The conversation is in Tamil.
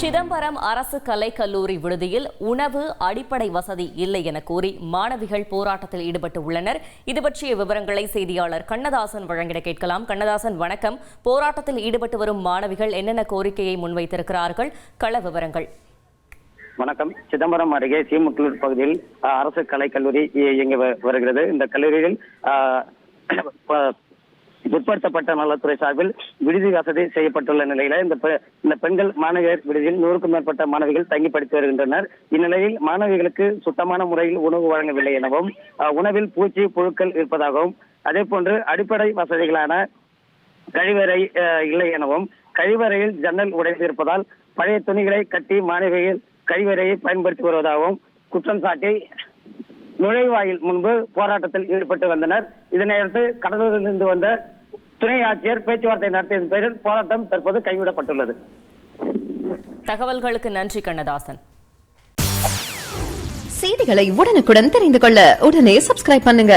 சிதம்பரம் அரசு கலைக்கல்லூரி விடுதியில் உணவு அடிப்படை வசதி இல்லை என கூறி மாணவிகள் போராட்டத்தில் ஈடுபட்டு உள்ளனர். இது பற்றிய விவரங்களை செய்தியாளர் கண்ணதாசன் வழங்கிட கேட்கலாம். கண்ணதாசன் வணக்கம். போராட்டத்தில் ஈடுபட்டு வரும் மாணவிகள் என்னென்ன கோரிக்கையை முன்வைத்திருக்கிறார்கள்? கள விவரங்கள். வணக்கம். சிதம்பரம் அருகே சீமுக்களூர் பகுதியில் அரசு கலைக்கல்லூரி இயங்கி வருகிறது. இந்த கல்லூரியில் பிற்படுத்தப்பட்ட நலத்துறை சார்பில் விடுதி வசதி செய்யப்பட்டுள்ள நிலையில இந்த இந்த பெண்கள் மாணவியர் விடுதியில் நூறுக்கும் மேற்பட்ட மாணவிகள் தங்கி படித்து வருகின்றனர். இந்நிலையில் மாணவிகளுக்கு சுத்தமான முறையில் உணவு வழங்கவில்லை எனவும் உணவில் பூச்சி புழுக்கள் இருப்பதாகவும் அதே போன்று அடிப்படை வசதிகளான கழிவறை இல்லை எனவும் கழிவறையில் ஜன்னல் உடைந்து இருப்பதால் பழைய துணிகளை கட்டி மாணவிகள் கழிவறையை பயன்படுத்தி வருவதாகவும் குற்றம் சாட்டி நுழைவாயில் முன்பு போராட்டத்தில் ஈடுபட்டு வந்தனர். இதனையடுத்து கடலூரிலிருந்து வந்த துணை ஆட்சியர் பேச்சுவார்த்தை நடத்தியதன் பேரில் போராட்டம் தற்போது கைவிடப்பட்டுள்ளது. தகவல்களுக்கு நன்றி கண்ணதாசன். செய்திகளை உடனுக்குடன் தெரிந்து கொள்ள உடனே சப்ஸ்கிரைப் பண்ணுங்க.